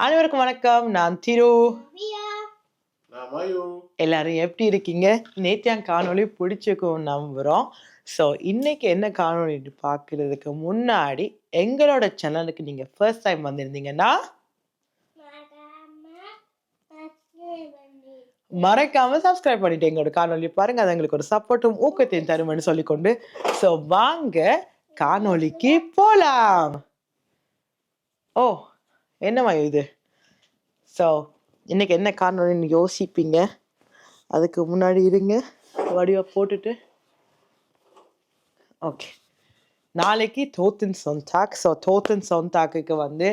அனைவருக்கும் வணக்கம். நான் திரு. நான் மயு. எல்லாரும் எப்படி இருக்கீங்க? நேத்தியான் காணொளி பிடிச்சிருக்கும் நம்புகிறோம் ஸோ இன்னைக்கு என்ன காணொளி பார்க்கறதுக்கு முன்னாடி எங்களோட சேனலுக்கு நீங்கள் ஃபர்ஸ்ட் டைம் வந்திருந்தீங்கன்னா மறக்காம சப்ஸ்கிரைப் பண்ணிட்டு எங்களோட காணொளி பாருங்க. அது எங்களுக்கு ஒரு சப்போர்ட்டும் ஊக்கத்தையும் தரும்னு சொல்லிக்கொண்டு. ஸோ வாங்க காணொளிக்கு போலாம். ஓ என்னம்மா இது? ஸோ இன்னைக்கு என்ன காரணம்னு யோசிப்பீங்க. அதுக்கு முன்னாடி இருங்க. வடிவாக போட்டுட்டு. ஓகே நாளைக்கு தோத்தின் சொந்தாக் ஸோ தோத்தின் சொந்தாக்குக்கு வந்து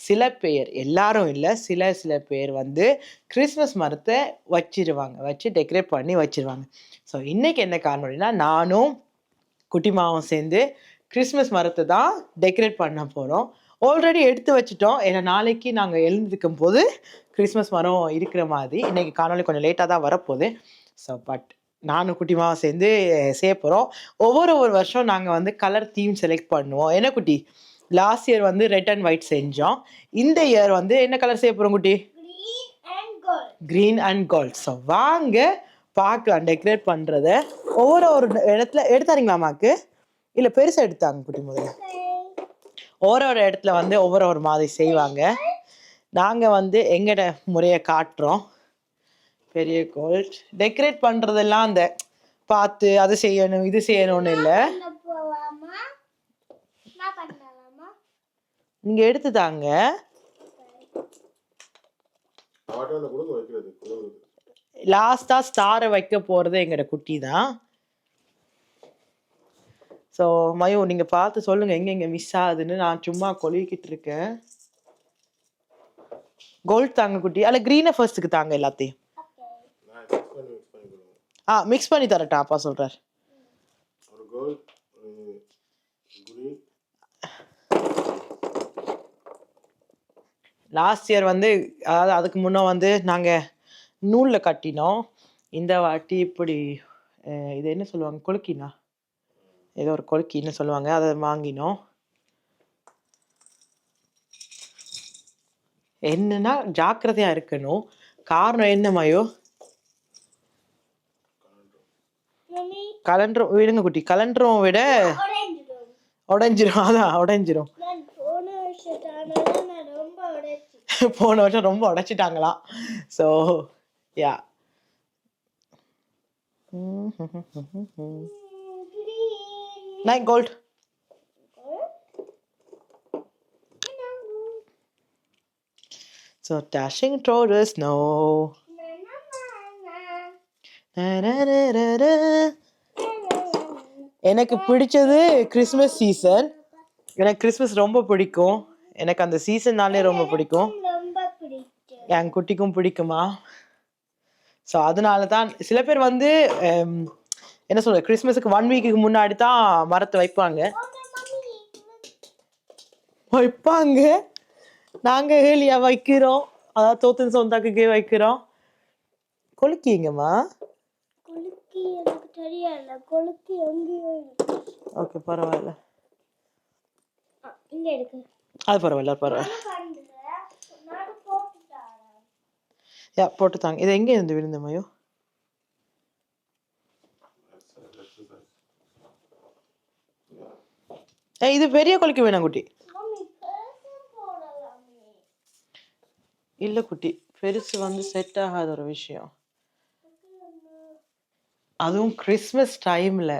சில பேர் எல்லாரும் இல்லை சில சில பேர் வந்து கிறிஸ்மஸ் மரத்தை வச்சிருவாங்க. வச்சு டெக்கரேட் பண்ணி வச்சிருவாங்க. ஸோ இன்றைக்கி என்ன காரணம் அப்படின்னா நானும் குட்டிமாவும் சேர்ந்து கிறிஸ்மஸ் மரத்தை தான் டெக்கரேட் பண்ண போகிறோம் ஆல்ரெடி எடுத்து வச்சிட்டோம். ஏன்னா நாளைக்கு நாங்கள் எழுந்திருக்கும் போது கிறிஸ்மஸ் மரம் இருக்கிற மாதிரி இன்னைக்கு காணொளி கொஞ்சம் லேட்டாக தான் வரப்போகுது. ஸோ பட் நானும் குட்டிமாவும் சேர்ந்து செய்ய போகிறோம் ஒவ்வொரு ஒரு வருஷம் நாங்கள் வந்து கலர் தீம் செலக்ட் பண்ணுவோம். என்ன குட்டி? லாஸ்ட் இயர் வந்து ரெட் அண்ட் ஒயிட் செஞ்சோம். இந்த இயர் வந்து என்ன கலர் செய்ய போகிறோம் குட்டி? க்ரீன் அண்ட் கோல்ட் ஸோ வாங்க பார்க்கலாம் டெக்கரேட் பண்ணுறத ஒவ்வொரு ஒரு இடத்துல எடுத்தாருங்களாமாக்கு இல்லை பெருசாக எடுத்தாங்க குட்டி முதல்ல. ஒரு ஒரு இடத்துல வந்து ஒவ்வொரு ஒரு மாதிரி செய்வாங்க. நாங்கள் வந்து எங்கட முறையை காட்டுறோம். பெரிய கோல்ட். டெக்கரேட் பண்ணுறதெல்லாம் அந்த பார்த்து அது செய்யணும் இது செய்யணும்னு இல்லை. நீங்கள் எடுத்து தாங்க. லாஸ்ட்டாக ஸ்டாரை வைக்க போகிறது எங்களோட குட்டி தான் ஸோ மயோ நீங்கள் பார்த்து சொல்லுங்கள் எங்கே எங்கே மிஸ் ஆகுதுன்னு நான் சும்மா கொலிக்கிட்டு இருக்கேன். கோல்ட் தாங்க குட்டி. அல்ல க்ரீனை ஃபர்ஸ்ட்டுக்கு தாங்க எல்லாத்தையும். ஆ மிக்ஸ் பண்ணி தரட்டா அப்பா சொல்கிறார் லாஸ்ட் இயர் வந்து அதாவது அதுக்கு முன்னே வந்து நாங்கள் நூலில் கட்டினோம். இந்த வாட்டி இப்படி இது என்ன சொல்லுவாங்க கொழுக்கினா ஏதோ ஒரு கொழுக்கின்னு சொல்லுவாங்க. அதை வாங்கினோம். என்னன்னா ஜாக்கிரதையாக இருக்கணும். காரணம் என்னமாயோ கலண்டரும் விடுங்க குட்டி. கலண்டரும் விட உடைஞ்சிரும். அதான் உடைஞ்சிரும். போன வருஷம் ரொம்ப உடைச்சிட்டாங்களாம் so yeah nine gold So dashing through the snow. எனக்கு பிடிச்சது கிறிஸ்மஸ் சீசன் எனக்கு கிறிஸ்மஸ் ரொம்ப பிடிக்கும். எனக்கு அந்த சீசன்னாலே ரொம்ப பிடிக்கும். என் குட்டிக்கும் பிடிக்குமா? ஸோ அதனால தான் சில பேர் வந்து என்ன சொல்ற கிறிஸ்மஸுக்கு ஒன் வீக்குக்கு முன்னாடி தான் மரத்தை வைப்பாங்க. வைப்பாங்க. நாங்க ஏலியா வைக்கிறோம். அதாவது தோத்தன் சொந்தாக்குக்கே வைக்கிறோம். கொலுக்கிங்கம்மா? ஓகே பரவாயில்ல. அது பரவாயில்ல பரவாயில்ல. போட்டு தாங்க இது எங்கே இருந்து விழுந்த மயோ இது பெரிய கொலுக்கி வேணாம் குட்டி. இல்லை குட்டி. பெருசு வந்து செட் ஆகாத ஒரு விஷயம். அதுவும் கிறிஸ்மஸ் டைமில்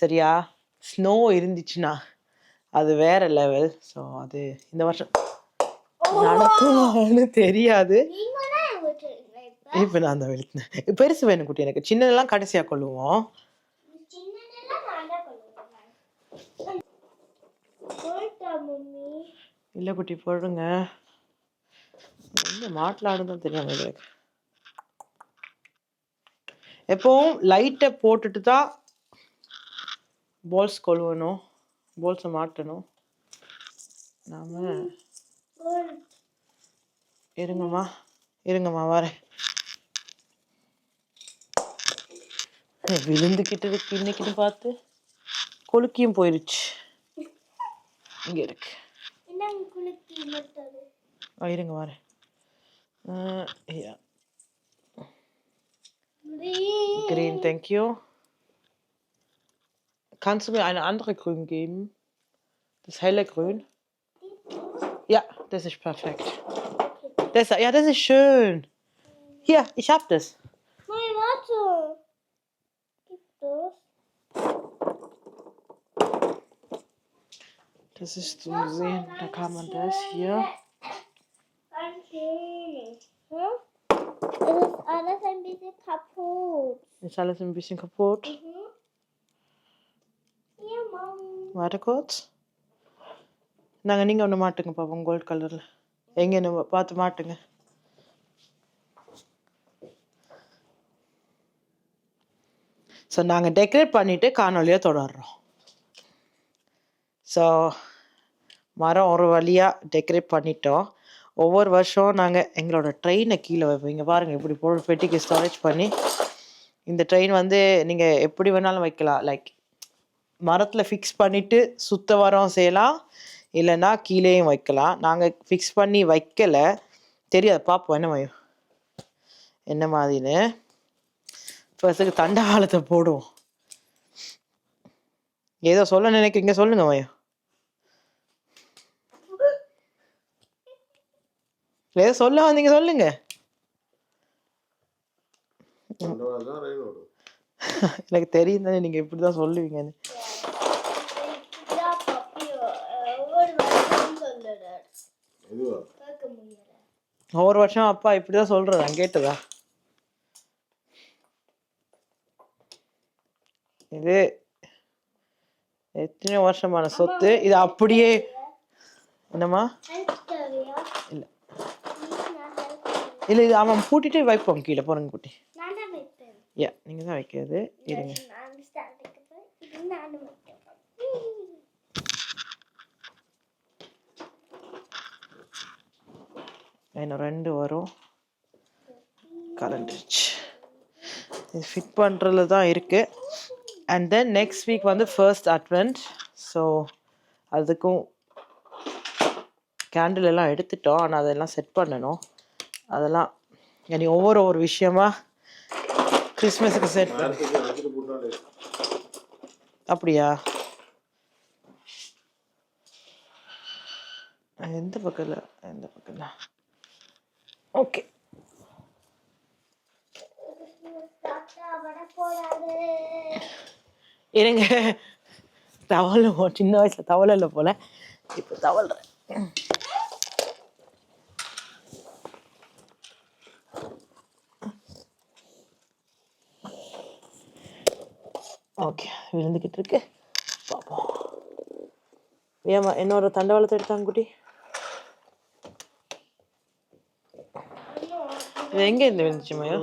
சரியா? ஸ்னோ இருந்துச்சுன்னா அது வேற லெவல் ஸோ அது இந்த வருஷம். நடக்குமான்னு தெரியாது. இப்போ? நான் அந்த வெளுத்தினேன். பெருசு வேணும் குட்டி எனக்கு. சின்னதெல்லாம் கடைசியாக கொள்ளுவோம் சின்னதெல்லாம் நான் தான் கொள்ளுவேன் போட்டா மம்மி இல்லை குட்டி போடுங்க. எங்க மாட்டில் ஆடுதான் தெரியாம எனக்கு எப்பவும் லைட்டை போட்டுட்டு தான் பால்ஸ் கொழுவணும். பால்ஸை மாட்டணும். நாம இருங்கம்மா. இருங்கம்மா வரேன். விழுந்துக்கிட்டு இருக்கு இன்னைக்குன்னு பார்த்து. கொலுக்கியும் போயிருச்சு. இங்க இருக்கு என்ன குலுக்கி மட்டும் ஆ, இருங்க வரேன் Uh, yeah. Green. Grün, thank you. Kannst du mir eine andere Grün geben? Das helle Grün? Ja, das ist perfekt. Das, ja, das ist schön. Hier, ich hab das. Das ist zum Sehen. Da kann man das hier. Ganz wenig. Hm? Es ist alles ein bisschen kaputt. Ist alles ein bisschen kaputt. Mhm. Ja, Mom. Warte kurz. நாங்கள் நீங்கள் ஒன்று மாட்டுங்க பாப்போம் gold கலரில் எங்கேன்னு பார்த்து மாட்டுங்க so நாங்கள் decorate பண்ணிவிட்டு காணொலியை தொடர்றோம் ஸோ மரம் ஒரு வழியாக டெக்கரேட் பண்ணிட்டோம். ஒவ்வொரு வருஷம் நாங்கள் எங்களோட ட்ரெயினை கீழே வைப்போம். இங்கே பாருங்கள் இப்படி போட்டு பெட்டிக்கு ஸ்டோரேஜ் பண்ணி இந்த ட்ரெயின் வந்து நீங்கள் எப்படி வேணாலும் வைக்கலாம். லைக் மரத்தில் ஃபிக்ஸ் பண்ணிவிட்டு சுத்த வரம் செய்யலாம். இல்லைன்னா கீழேயும் வைக்கலாம். நாங்கள் ஃபிக்ஸ் பண்ணி வைக்கலை. தெரியாது பார்ப்போம் என்ன மயம்? என்ன மாதிரின்னு. ஃபர்ஸ்ட்டுக்கு தண்டவாளத்தை போடுவோம். ஏதோ சொல்ல நினைக்கிறீங்க சொல்லுங்கள் மயம். ஏதோ சொல்ல வந்தீங்க சொல்லுங்க. எனக்கு தெரியும் தானே நீங்கள் இப்படி தான் சொல்லுவீங்கன்னு. ஒவ்வொரு வருஷம் அப்பா இப்படி தான் சொல்கிறதா கேட்டதா? இது எத்தனை வருஷமான சொத்து இது அப்படியே என்னம்மா? இல்லை இது அவன் பூட்டிட்டு வைப்போம் கீழே. போறங்க குட்டி. ஏ நீங்கள் தான் வைக்கிறது. இருங்க. இன்னும் ரெண்டு வரும். கலண்டுருச்சு இது ஃபிட் பண்ணுறதுல தான் இருக்குது அண்ட் தென் நெக்ஸ்ட் வீக் வந்து ஃபர்ஸ்ட் அட்வென்ட் ஸோ அதுக்கும் கேண்டில் எல்லாம் எடுத்துட்டோம். ஆனால் அதெல்லாம் செட் பண்ணணும். அதெல்லாம். இனி ஒவ்வொரு ஒரு விஷயமா கிறிஸ்மஸுக்கு செட் அப்படியா? எந்த பக்கத்தில்? எந்த பக்கம் ஓகே. இருங்க. தவளை போ சின்ன வயசுல தவளை இல்லை போல. இப்போ தவழ்றேன் ஓகே விழுந்துக்கிட்டு இருக்கு பார்ப்போம் ஏமா இன்னொரு தண்டவாளத்தை எடுத்தாங்க குட்டி? இது எங்க இருந்து விழுந்துச்சு மயோ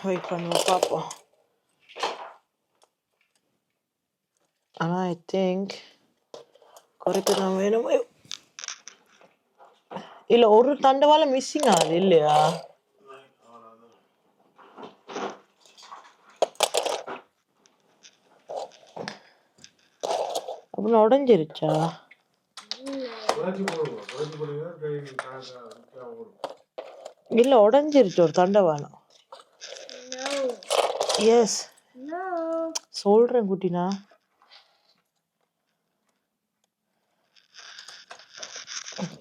வெயிட் பண்ணுவோம் பார்ப்போம் ஆனால் ஐ திங்க் குறைக்க தான் வேணும். இல்லை ஒரு தண்டவாளம் மிஸ்ஸிங் ஆகுது இல்லையா? அப்படின்னு உடஞ்சிருச்சா? இல்லை உடஞ்சிருச்சு ஒரு தண்டவாளம். Yes No. சொல்கிறேன்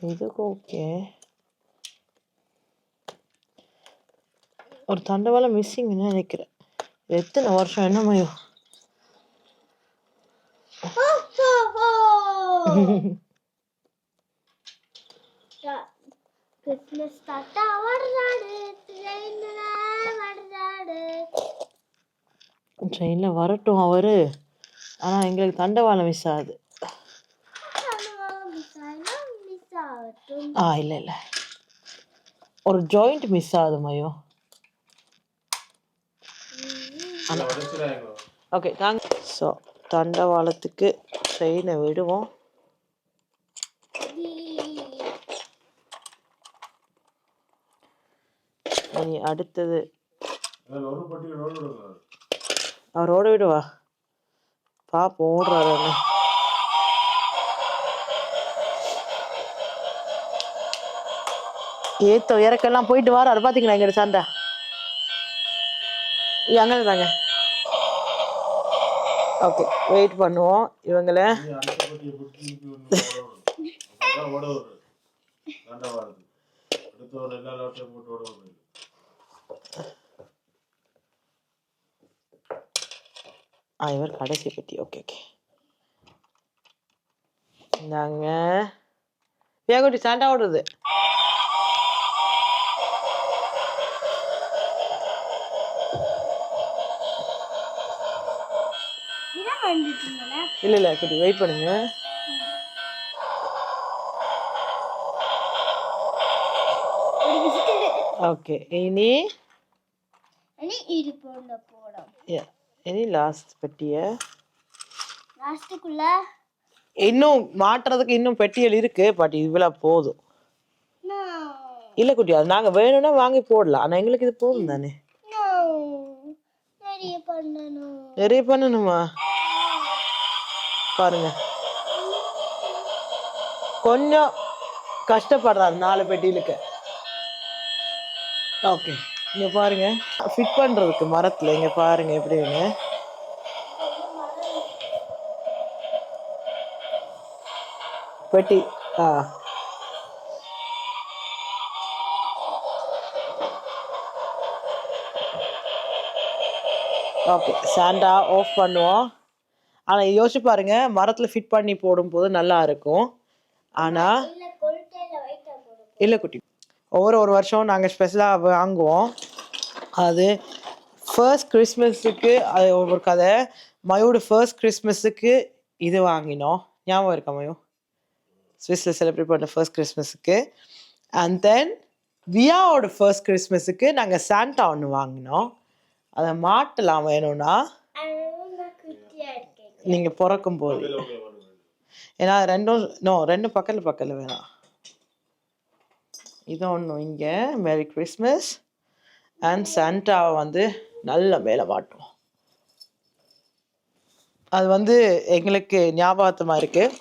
இதுக்கு ஓகே ஒரு தண்டவாளம் மிஸ்ஸிங்னு நினைக்கிறேன் எத்தனை வருஷம் என்ன மயம். Ta- Christmas தாத்தா வர்றாரு ட்ரெயின்ல வர்றாரு ட்ரெயினில் வரட்டும் அவர் ஆனால் எங்களுக்கு தண்டவாளம் மிஸ் ஆகுது மிஸ் ஆனா மிஸ் ஆகட்டும் ஆ இல்லை இல்லை. ஒரு ஜாயிண்ட் மிஸ் ஆகுது உடச்சிடாங்க ஓகே தாங்க. ஸோ தண்டவாளத்துக்கு ட்ரெயினை விடுவோம். இனி அடுத்தது. அதில் ஒரு பட்டி ரோடு விடுங்க. அவர் ஓட விடுவா? பாப்போம் ஓடுறாரு ஏத்த இறக்கெல்லாம் போயிட்டு வர அதை பார்த்தீங்களா எங்கிட்ட சாண்டா? அங்கே தாங்க ஓகே வெயிட் பண்ணுவோம். இவங்கள. ஆ இவர் கடைசி பெட்டி. ஓகே ஓகே நாங்கள் வேகோட்டி சாண்டா ஓடுறது இல்லை இல்லை குட்டி வெயிட் பண்ணுங்க. ஓகே இனி? இனி லாஸ்ட் பெட்டியை. லாஸ்ட்டுக்குள்ள இன்னும் மாட்டுறதுக்கு இன்னும் பெட்டியல் இருக்கு பட் இவ்வளோ போதும். இல்லை குட்டி அது நாங்கள் வேணும்னா வாங்கி போடலாம். ஆனால் எங்களுக்கு இது போதும் தானே? நிறைய பண்ணணுமா? பாருங்க. கொஞ்சம் கஷ்டப்படுறாரு நாலு பெட்டியிலுக்கு ஓகே இங்க பாருங்க. ஃபிட் பண்றதுக்கு மரத்துல இங்க பாருங்க எப்படின்னு பெட்டி ஆ. ஓகே சாண்டா ஆஃப் பண்ணுவோம். ஆனால் யோசிச்சு பாருங்க மரத்தில் ஃபிட் பண்ணி போடும்போது நல்லா இருக்கும். ஆனால் இல்ல இல்லை குட்டி ஒவ்வொரு ஒரு வருஷம் நாங்கள் ஸ்பெஷலாக வாங்குவோம். அது ஃபர்ஸ்ட் கிறிஸ்மஸுக்கு அது ஒரு கதை. மயோட ஃபர்ஸ்ட் கிறிஸ்மஸுக்கு இது வாங்கினோம். ஞாபகம் இருக்கா மயோ? ஸ்விஸில் செலிப்ரேட் பண்ண ஃபர்ஸ்ட் கிறிஸ்மஸுக்கு அண்ட் தென் வியாவோட ஃபர்ஸ்ட் கிறிஸ்மஸுக்கு நாங்கள் சாண்டா ஒன்று வாங்கினோம். அதை மாட்டலாம் வேணும்னா? நீங்கள் பிறக்கும் போது. ஏன்னா ரெண்டும் நோ ரெண்டும் பக்கத்தில் பக்கத்தில் வேணாம் இது ஒன்று இங்கே மேரி கிறிஸ்மஸ் அண்ட் சாண்டாவை வந்து நல்ல மேலே மாட்டுவோம் அது வந்து எங்களுக்கு ஞாபகத்தமாக இருக்குது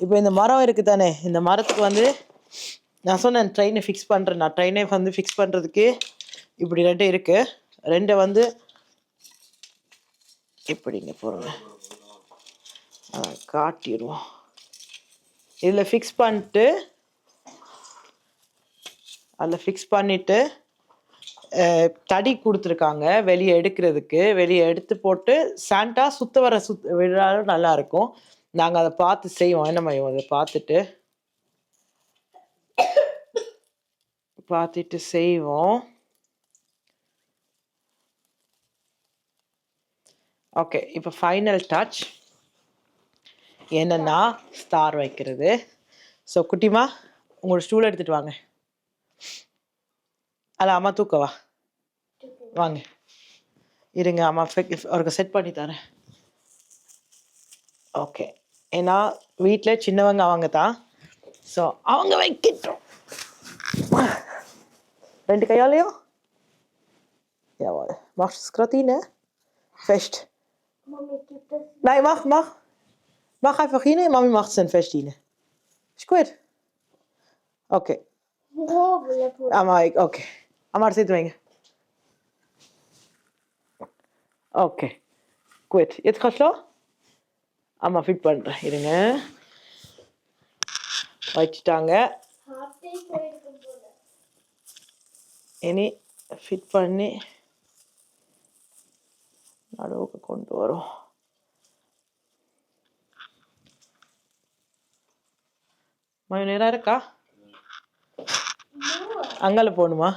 இப்போ இந்த மரம் இருக்குது தானே இந்த மரத்துக்கு வந்து நான் சொன்னேன் ட்ரெயினை ஃபிக்ஸ் பண்ணுறேன் நான் ட்ரெயினை வந்து ஃபிக்ஸ் பண்ணுறதுக்கு இப்படி ரெண்டு இருக்குது ரெண்டை வந்து இப்படிங்க போகிறோங்க காட்டிடுவோம் இதில் ஃபிக்ஸ் பண்ணிட்டு அதில் ஃபிக்ஸ் பண்ணிவிட்டு தடி கொடுத்துருக்காங்க வெளியே எடுக்கிறதுக்கு. வெளியே எடுத்து போட்டு சாண்டா சுத்த வர சுத் விழாலும் நல்லாயிருக்கும் நாங்கள் அதை பார்த்து செய்வோம். என்ன மையம்? அதை பார்த்துட்டு பார்த்துட்டு செய்வோம். ஓகே இப்போ ஃபைனல் டச் என்னன்னா ஸ்டார் வைக்கிறது. ஸோ குட்டிமா உங்களோட ஸ்டூல் எடுத்துட்டு வாங்க. அல்ல அம்மா தூக்கவா வாங்க. இருங்க அம்மா அவருக்கு செட் பண்ணி தரேன். ஓகே ஏன்னா வீட்டில் சின்னவங்க அவங்க தான். ஸோ அவங்க வைக்கிட்டோம். ரெண்டு கையாலையும்? Jawohl. Machst ஃபெஸ்ட்? Mami, gib das. Nein, mach, mach. Mach einfach rein, Mami macht es dann fest rein. Ist gut? Okay. Ah, Einmal, okay. Einmal sieht man. Okay. Gut, jetzt kannst du Einmal viel Band rein. Ne? Heute Stange. Happy Eine Fitball nicht. நடுவுக்கு கொண்டு வரும். மணி நேரம் இருக்கா? அங்கால போகணுமா?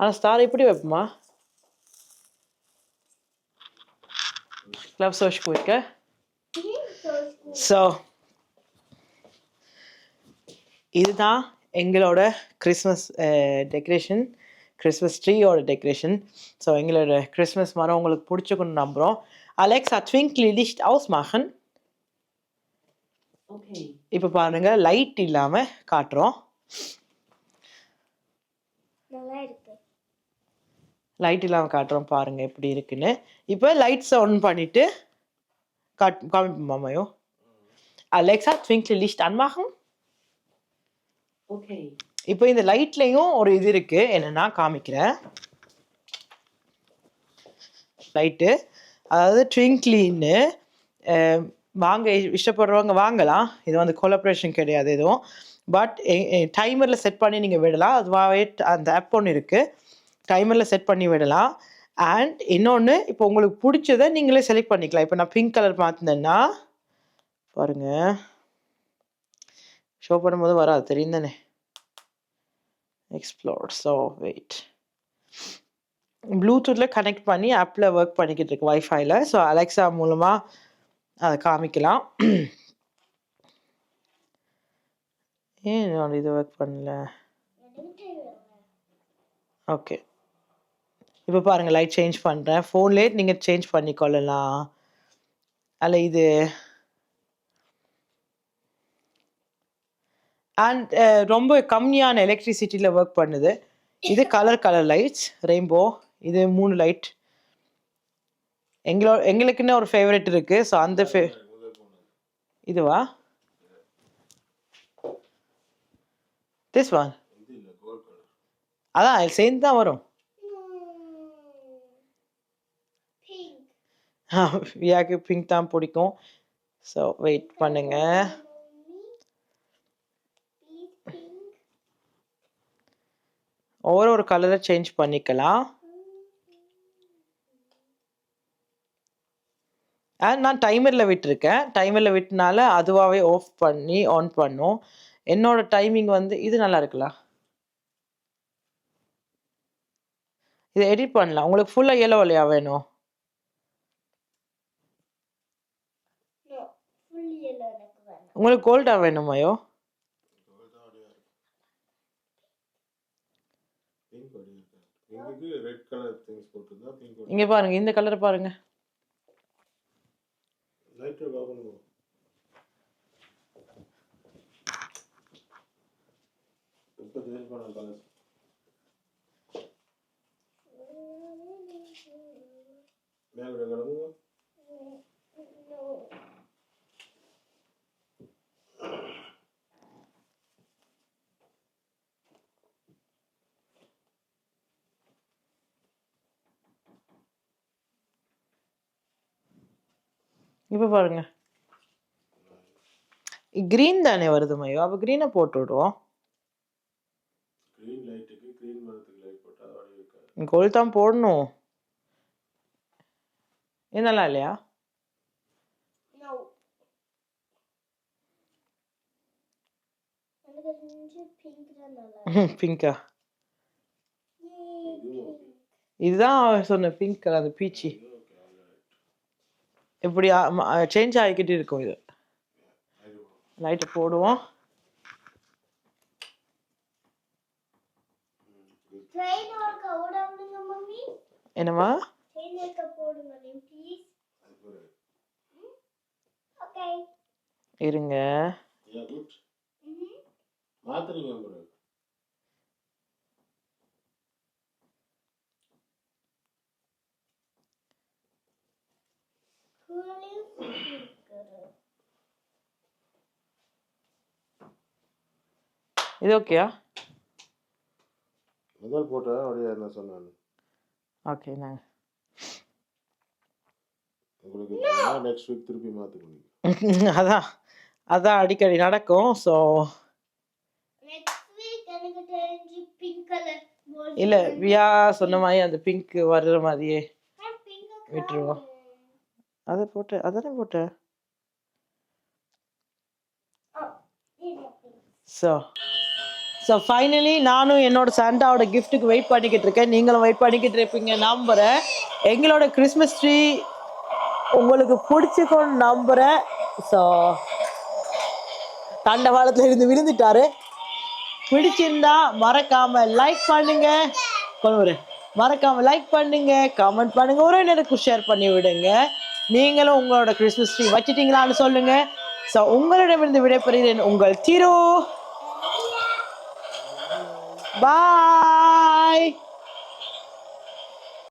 ஆனால் star இப்படி வைப்போமா? Clubs வச்சு போயிருக்க ஸோ இதுதான் எங்களோட கிறிஸ்மஸ் டெக்கரேஷன் eh, கிறிஸ்மஸ் ட்ரீயோட டெக்கரேஷன் ஸோ எங்களோட கிறிஸ்மஸ் மரம் உங்களுக்கு பிடிச்சிக்கணும்னு நம்புகிறோம் அலெக்ஸா ட்விங்க்லி லிஸ்ட் ausmachen. Okay. இப்போ பாருங்க லைட் இல்லாமல் காட்டுறோம். லைட் இல்லாமல் காட்டுறோம் பாருங்க எப்படி இருக்குன்னு. இப்போ லைட்ஸை ஆன் பண்ணிட்டு காட் காமிப்போம் மாமாயோ அலெக்சா ட்விங்க்லி லிஸ்ட் அன்மாகும் Okay. இப்போ இந்த லைட்லேயும் ஒரு இது இருக்கு. என்னன்னா காமிக்கிறேன் லைட்டு. அதாவது ட்விங்க்லின்னு வாங்க இஷ்டப்படுறவங்க வாங்கலாம். இது வந்து கொலப்ரேஷன் கிடையாது எதுவும். பட் டைமரில் செட் பண்ணி நீங்கள் விடலாம். அதுவாகவே அந்த ஆப் ஒன்று இருக்குது டைமரில் செட் பண்ணி விடலாம். அண்ட் இன்னொன்று இப்போ உங்களுக்கு பிடிச்சதை நீங்களே செலக்ட் பண்ணிக்கலாம். இப்போ நான் பிங்க் கலர் மாற்றினேன்னா பாருங்கள் ஷோ பண்ணும்போது வராது. தெரியும் தானே எக்ஸ்ப்ளோர் ஸோ வெயிட் ப்ளூடூத்தில் கனெக்ட் பண்ணி ஆப்பில் ஒர்க் பண்ணிக்கிட்டு இருக்கு வைஃபைல ஸோ அலெக்ஸா மூலமாக அதை காமிக்கலாம். ஏன் இது ஒர்க் பண்ணல? ஓகே இப்போ பாருங்கள் லைட் சேஞ்ச் பண்ணுறேன் ஃபோன்லேயே நீங்கள் சேஞ்ச் பண்ணிக்கொள்ளலாம். அல்ல இது அண்ட் ரொம்ப கம்மியான எலக்ட்ரிசிட்டியில் ஒர்க் பண்ணுது. இது கலர் கலர் லைட்ஸ் ரெயின்போ இது மூணு லைட் எங்களோ எங்களுக்குன்னு ஒரு ஃபேவரட் இருக்கு. ஸோ அந்த ஃபே இதுவா? திஸ் ஒன் அதான் சேர்ந்து தான் வரும். வியாக்கு பிங்க் தான் பிடிக்கும். ஸோ வெயிட் பண்ணுங்க. ஒவ்வொரு ஒரு கலரை சேஞ்ச் பண்ணிக்கலாம். அண்ட் நான் டைமரில் விட்டுருக்கேன். டைமரில் விட்டனால அதுவாகவே ஆஃப் பண்ணி ஆன் பண்ணும். என்னோட டைமிங் வந்து இது நல்லா இருக்குல்ல? இதை எடிட் பண்ணலாம். உங்களுக்கு ஃபுல்லாக yellow இல்லையா வேணும். உங்களுக்கு கோல்டாக வேணுமாயோ கோல்ட் தான் அப்படியே இருக்கு பிங்க் அப்படியே இருக்கு பிங்குக்கு ரெட் கலர் திங்ஸ் போட்டுருந்தா பிங்க் இங்கே பாருங்க இந்த கலரை பாருங்க. லைட்டை பார்க்கணும் இப்போ சேஞ்ச் பண்ண கலர் மேலே கிடக்குங்க இப்போ பாருங்க. க்ரீன் தானே வருது மையோ? அப்போ க்ரீனை போட்டு விடுவோம். கோல்ட் தான் போடணும். நல்லா இல்லையா? பிங்கா. இதுதான் சொன்ன பிங்க் கலர் அந்த பீச்சி இப்படி சேஞ்ச் ஆகிக்கிட்டு இருக்கும் இது. லைட்டை போடுவோம். Train ஒர்க்க ஓடாமலுங்க மம்மி என்னம்மா train ஒர்க்க போடுங்க நீ ப்ளீஸ் ஓகே இருங்க ஏன் குட் மாத்துறீங்க பிறகு கூலிங் ஸ்பீக்கர் இது ஓகேயா முதல் போட்டா அப்படியே என்ன சொன்னான் ஓகே நாங்கள் உங்களுக்கு நெக்ஸ்ட் வீக் திருப்பி மாற்றுக்கணும் அதான் அதான் அடிக்கடி நடக்கும் ஸோ இல்லை வியா சொன்ன மாதிரி அந்த பிங்க் வர்ற மாதிரியே விட்டுருவோம். அதை போட்டு அதானே போட்டேன் ஸோ ஸோ ஃபைனலி நானும் என்னோட சாண்டாவோட கிஃப்ட்டுக்கு வெயிட் பண்ணிக்கிட்டு இருக்கேன். நீங்களும் வெயிட் பண்ணிக்கிட்டு இருப்பீங்க நம்புகிறேன் எங்களோட கிறிஸ்மஸ் ட்ரீ உங்களுக்கு பிடிச்சிக்கோன்னு நம்புகிறேன் ஸோ தண்டவாளத்தில் இருந்து விழுந்துட்டாரு. பிடிச்சிருந்தா மறக்காம லைக் பண்ணுங்க. கொண்டு மறக்காம லைக் பண்ணுங்க. கமெண்ட் பண்ணுங்க. ஒரு நேரத்துக்கு ஷேர் பண்ணி விடுங்க நீங்களும் உங்களோட கிறிஸ்மஸ் ட்ரீ வச்சிட்டீங்களான்னு சொல்லுங்க. ஸோ உங்களிடமிருந்து விடைபெறுகிறேன் உங்கள் திரு. பாய்